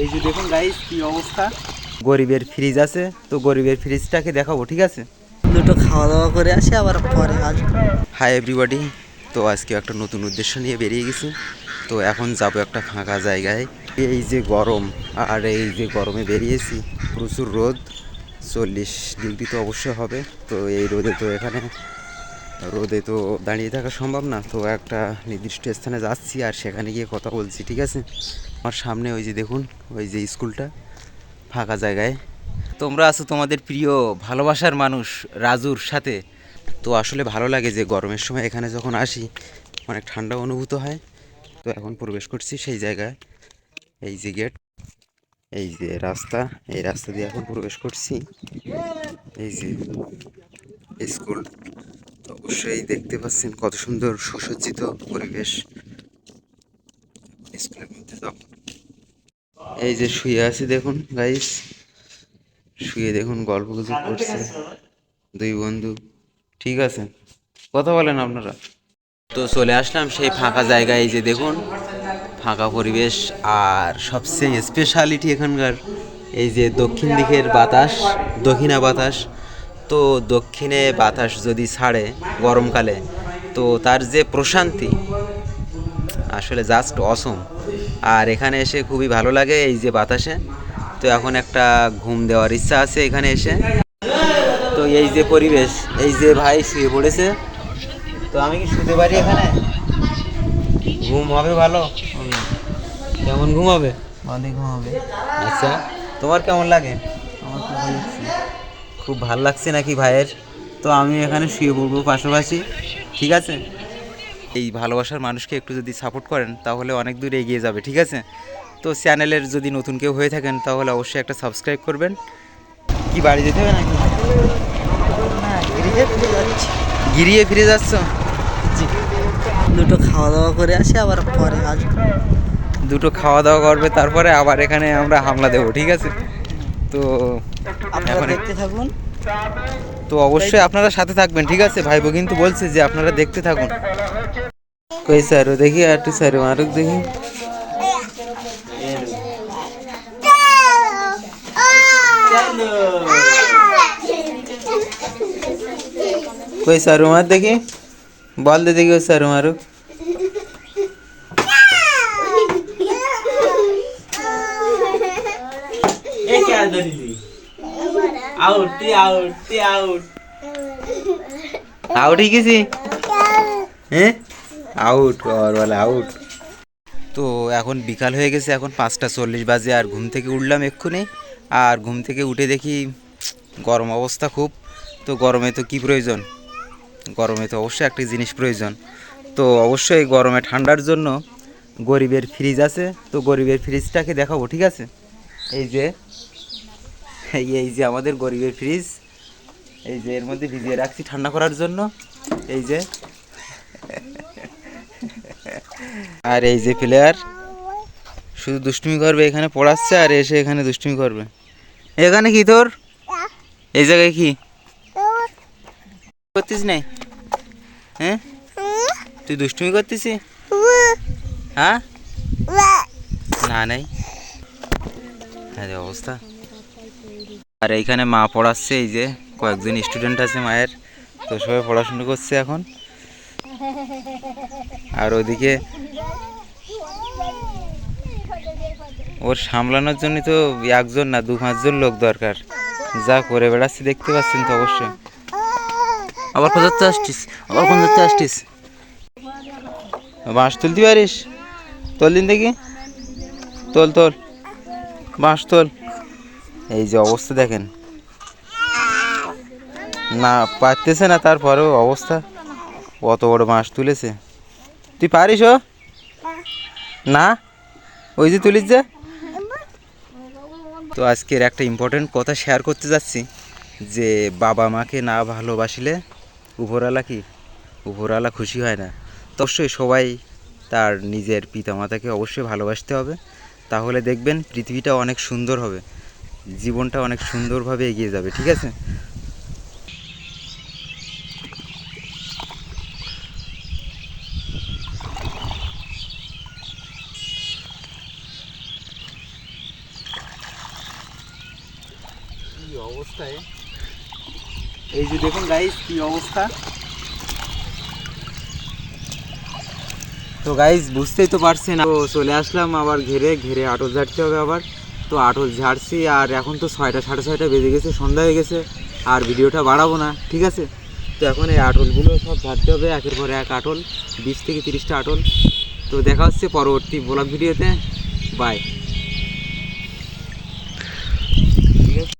এই যে দেখুন গাইস কি অবস্থা? গরিবের ফ্রিজ আছে তো গরিবের ফ্রিজটাকে দেখাবো ঠিক আছে? দুটো খাওয়া দাওয়া করে আসি আবার পরে আসব। হাই এভরিবডি তো আজকে একটা নতুন উদ্দেশ্য নিয়ে বেরিয়ে গেছি। তো এখন যাব একটা ফাঁকা জায়গায়। এই যে গরম আর এই যে গরমে বেরিয়েছি প্রচুর রোদ চল্লিশ ডিগ্রি তো অবশ্যই হবে। তো এই রোদে তো এখানে রোদে তো দাঁড়িয়ে থাকা সম্ভব না। তো একটা নির্দিষ্ট স্থানে যাচ্ছি আর সেখানে গিয়ে কথা বলছি ঠিক আছে? আমার সামনে ওই যে দেখুন, ওই যে স্কুলটা, ফাঁকা জায়গায়। তোমরা আছো তোমাদের প্রিয় ভালোবাসার মানুষ রাজুর সাথে। তো আসলে ভালো লাগে যে গরমের সময় এখানে যখন আসি, অনেক ঠান্ডা অনুভূত হয়। তো এখন প্রবেশ করছি সেই জায়গায়, এই যে গেট, এই যে রাস্তা, এই রাস্তা দিয়ে এখন প্রবেশ করছি। এই যে স্কুল অবশ্যই দেখতে পাচ্ছেন কত সুন্দর সুসজ্জিত পরিবেশ। স্কুলের এই যে শুয়ে আছি দেখুন গাইস শুয়ে দেখুন গল্প গুজব করছে। দুই বন্ধু। ঠিক আছে। কথা বলেন আপনারা। তো চলে আসলাম সেই ফাঁকা জায়গায় এই যে দেখুন ফাঁকা পরিবেশ। আর সবচেয়ে স্পেশালিটি এখানকার এই যে দক্ষিণ দিকের বাতাস দক্ষিণা বাতাস। তো দক্ষিণে বাতাস যদি ছাড়ে গরমকালে তো তার যে প্রশান্তি আসলে জাস্ট অসম আর এখানে এসে খুবই ভালো লাগে এই যে বাতাসে। তো এখন একটা ঘুম দেওয়ার ইচ্ছা আছে এখানে এসে। তো এই যে পরিবেশ এই যে ভাই শুয়ে পড়েছে। তো আমি কি শুতে পারি এখানে? ঘুম হবে ভালো? কেমন ঘুম হবে? অনেক ঘুমাবে আচ্ছা তোমার কেমন লাগে? আমার খুব ভালো লাগছে। খুব ভালো লাগছে নাকি ভাইয়ের? তো আমি এখানে শুয়ে পড়ব পাশাপাশি। ঠিক আছে? এই ভালোবাসার মানুষকে একটু যদি সাপোর্ট করেন তাহলে অনেক দূর এগিয়ে যাবে ঠিক আছে? তো চ্যানেলের যদি নতুন কেউ হয়ে থাকেন তাহলে অবশ্যই একটা সাবস্ক্রাইব করবেন। কি বাড়ি যেতে হবে নাকি? গিরিয়ে ফিরে যাচ্ছ। জি। দুটো খাওয়া দাওয়া করে আসি আবার পরে আসব। দুটো খাওয়া দাওয়া করবে তারপরে আবার এখানে আমরা হামলা দেবো ঠিক আছে? তো আপনারা দেখতে থাকুন। তো অবশ্যই আপনারা সাথে থাকবেন, ঠিক আছে? ভাইবো কিন্তু বলছে যে আপনারা দেখতে থাকুন। কই স্যার দেখি, আর একটু স্যার মারুক দেখি। কই স্যার মার দেখি। বল দে দেখি ওই স্যার মারুক। Out out. আউট হয়ে গেছি? হ্যাঁ? আউট আর বলে আউট। তো এখন বিকাল হয়ে গেছে, এখন পাঁচটা চল্লিশ বাজে, আর ঘুম থেকে উঠলাম এক্ষুনি। আর ঘুম থেকে উঠে দেখি, গরম অবস্থা খুব। তো গরমে তো কি প্রয়োজন? গরমে তো অবশ্যই একটা জিনিস প্রয়োজন। তো অবশ্যই গরমে ঠান্ডার জন্য গরিবের ফ্রিজ আছে। তো গরিবের ফ্রিজটাকে দেখাবো, ঠিক আছে? এই যে এই যে আমাদের গরিবের ফ্রিজ এই যে এর মধ্যে ভিজিয়ে রাখছি ঠান্ডা করার জন্য, এই যে। আর এই যে প্লেয়ার শুধু দুষ্টুমি করবে এখানে পড়াচ্ছে আর এসে এখানে দুষ্টুমি করবে। এখানে কি তোর? এই জায়গায় কি? করতিস নাই হ্যাঁ? তুই দুষ্টুমি করতিস? হ্যাঁ? না নাই। হ্যাঁ অবস্থা। আর এইখানে মা পড়াচ্ছে এই যে কয়েকজন স্টুডেন্ট আছে মায়ের তো সবাই পড়াশুনো করছে এখন। আর ওদিকে ওর সামলানোর জন্য তো একজন না দু পাঁচজন লোক দরকার। যা করে বেড়াচ্ছে দেখতে পাচ্ছেন তো অবশ্যই। আবার কোথাতে আসছিস? আবার কোন ধরতে আসছিস? বাঁশ তুলতে পারিস? তোল দিন দেখি। তোল তোল। বাঁশ তোল। এই যে অবস্থা দেখেন। না, পারতেছে না তারপরেও অবস্থা। অত বড় মাছ তুলেছে। তুই পারিস ও? না? ওই যে তুলিস যে? তো আজকের একটা ইম্পর্টেন্ট কথা শেয়ার করতে যাচ্ছি, যে বাবা মাকে না ভালোবাসলে উপরওয়ালা কি? উপরওয়ালা খুশি হয় না। তো অবশ্যই সবাই তার নিজের পিতামাতাকে অবশ্যই ভালোবাসতে হবে। তাহলে দেখবেন পৃথিবীটা অনেক সুন্দর হবে। জীবনটা অনেক সুন্দরভাবে এগিয়ে যাবে, ঠিক আছে? অবস্থায় এই যে দেখুন গাইস কি অবস্থা। তো গাইস বুঝতেই তো পারছেন, তো চলে আসলাম আবার ঘেরে ঘেরে আটল ঝাড়তে হবে আবার। তো আটল ঝাড়ছি আর এখন তো ছয়টা, সাড়ে ছয়টা বেজে গেছে, সন্ধ্যা হয়ে গেছে, আর ভিডিওটা বাড়াবো না, ঠিক আছে? তো এখন এই আটলগুলো সব ঝাড়তে হবে, একের পর এক আটল বিশ থেকে তিরিশটা আটল তো দেখা হচ্ছে পরবর্তী ব্লগ ভিডিওতে বাই